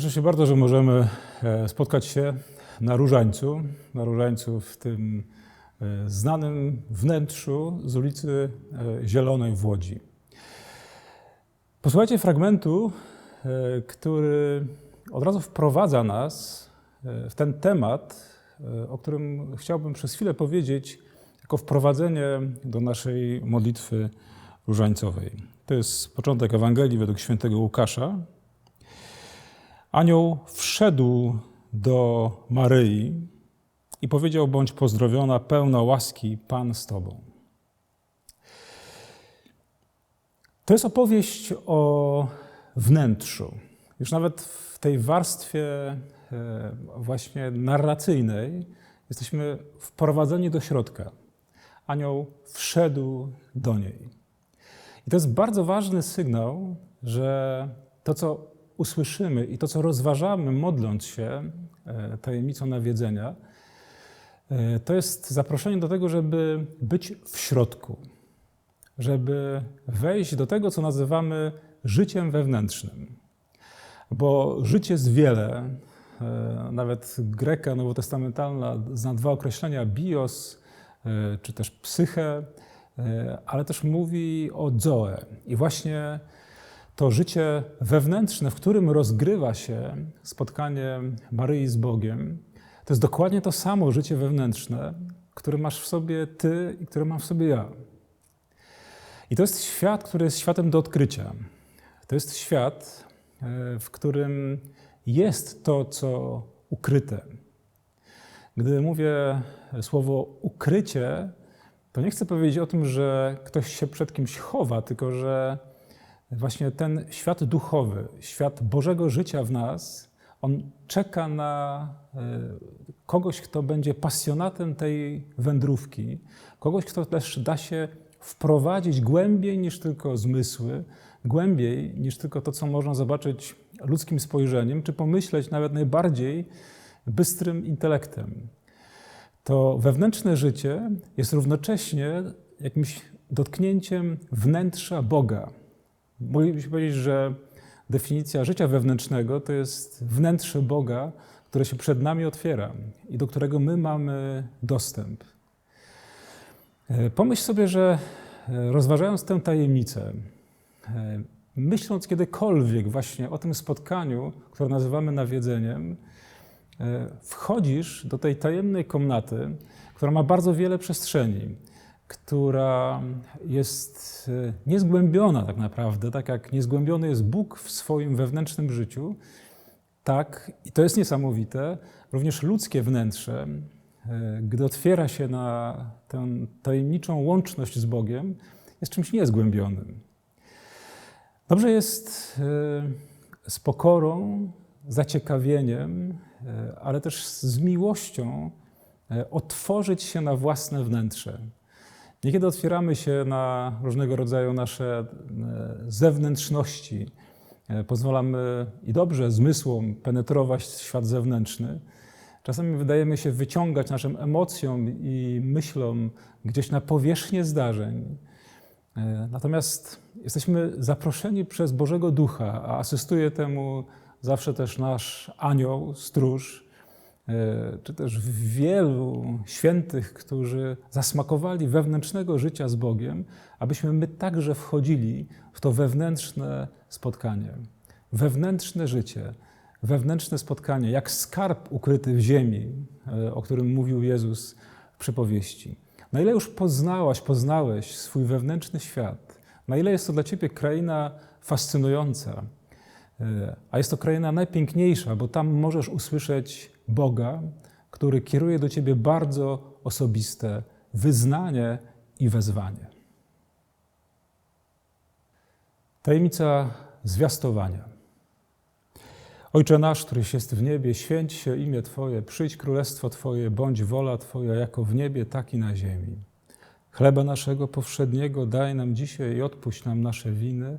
Cieszę się bardzo, że możemy e, spotkać się na Różańcu, na Różańcu w tym e, znanym wnętrzu z ulicy e, Zielonej w Łodzi. Posłuchajcie fragmentu, który od razu wprowadza nas w ten temat, o którym chciałbym przez chwilę powiedzieć, jako wprowadzenie do naszej modlitwy różańcowej. To jest początek Ewangelii według świętego Łukasza, Anioł wszedł do Maryi i powiedział: Bądź pozdrowiona, pełna łaski, Pan z Tobą. To jest opowieść o wnętrzu. Już nawet w tej warstwie e, właśnie narracyjnej jesteśmy wprowadzeni do środka. Anioł wszedł do niej. I to jest bardzo ważny sygnał, że to, co usłyszymy i to, co rozważamy, modląc się e, tajemnicą nawiedzenia, e, to jest zaproszenie do tego, żeby być w środku, żeby wejść do tego, co nazywamy życiem wewnętrznym. Bo życie jest wiele. E, nawet Greka nowotestamentalna zna dwa określenia: bios, czy też psyche, ale też mówi o zoe. I właśnie to życie wewnętrzne, w którym rozgrywa się spotkanie Maryi z Bogiem, to jest dokładnie to samo życie wewnętrzne, które masz w sobie ty i które mam w sobie ja. I to jest świat, który jest światem do odkrycia. To jest świat, e, w którym jest to, co ukryte. Gdy mówię słowo ukrycie, to nie chcę powiedzieć o tym, że ktoś się przed kimś chowa, tylko że właśnie ten świat duchowy, świat Bożego życia w nas, on czeka na e, kogoś, kto będzie pasjonatem tej wędrówki, kogoś, kto też da się wprowadzić głębiej niż tylko zmysły, głębiej niż tylko to, co można zobaczyć ludzkim spojrzeniem, czy pomyśleć nawet najbardziej bystrym intelektem. To wewnętrzne życie jest równocześnie jakimś dotknięciem wnętrza Boga, Moglibyśmy powiedzieć, że definicja życia wewnętrznego to jest wnętrze Boga, które się przed nami otwiera i do którego my mamy dostęp. E, pomyśl sobie, że e, rozważając tę tajemnicę, e, myśląc kiedykolwiek właśnie o tym spotkaniu, które nazywamy nawiedzeniem, wchodzisz do tej tajemnej komnaty, która ma bardzo wiele przestrzeni która jest e, niezgłębiona tak naprawdę, tak jak niezgłębiony jest Bóg w swoim wewnętrznym życiu, tak, i to jest niesamowite, również ludzkie wnętrze, e, gdy otwiera się na tę tajemniczą łączność z Bogiem, jest czymś niezgłębionym. Dobrze jest e, z pokorą, zaciekawieniem, ale też z miłością otworzyć się na własne wnętrze. Niekiedy otwieramy się na różnego rodzaju nasze e, zewnętrzności. E, pozwalamy i dobrze zmysłom penetrować świat zewnętrzny. Czasami wydajemy się wyciągać naszym emocjom i myślom gdzieś na powierzchnię zdarzeń. E, natomiast jesteśmy zaproszeni przez Bożego Ducha, a asystuje temu zawsze też nasz anioł, stróż, czy też wielu świętych, którzy zasmakowali wewnętrznego życia z Bogiem, abyśmy my także wchodzili w to wewnętrzne spotkanie. Wewnętrzne życie, wewnętrzne spotkanie, jak skarb ukryty w ziemi, e, o którym mówił Jezus w przypowieści. Na ile już poznałaś, poznałeś swój wewnętrzny świat, na ile jest to dla ciebie kraina fascynująca, e, a jest to kraina najpiękniejsza, bo tam możesz usłyszeć Boga, który kieruje do ciebie bardzo osobiste wyznanie i wezwanie. Tajemnica zwiastowania. Ojcze nasz, któryś jest w niebie, święć się imię Twoje, przyjdź królestwo Twoje, bądź wola Twoja, jako w niebie, tak i na ziemi. Chleba naszego powszedniego daj nam dzisiaj i odpuść nam nasze winy,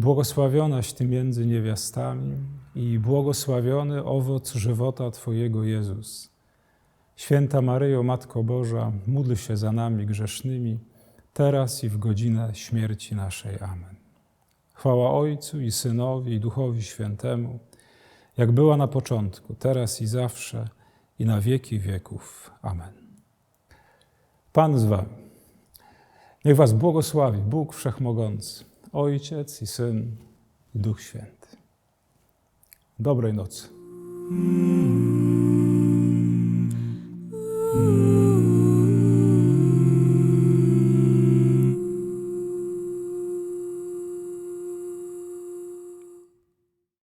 błogosławionaś Ty między niewiastami i błogosławiony owoc żywota Twojego Jezus. Święta Maryjo, Matko Boża, módl się za nami grzesznymi, teraz i w godzinę śmierci naszej. Amen. Chwała Ojcu i Synowi i Duchowi Świętemu, jak była na początku, teraz i zawsze, i na wieki wieków. Amen. Pan z Wami. Niech Was błogosławi Bóg Wszechmogący, Ojciec i Syn i Duch Święty. Dobrej nocy.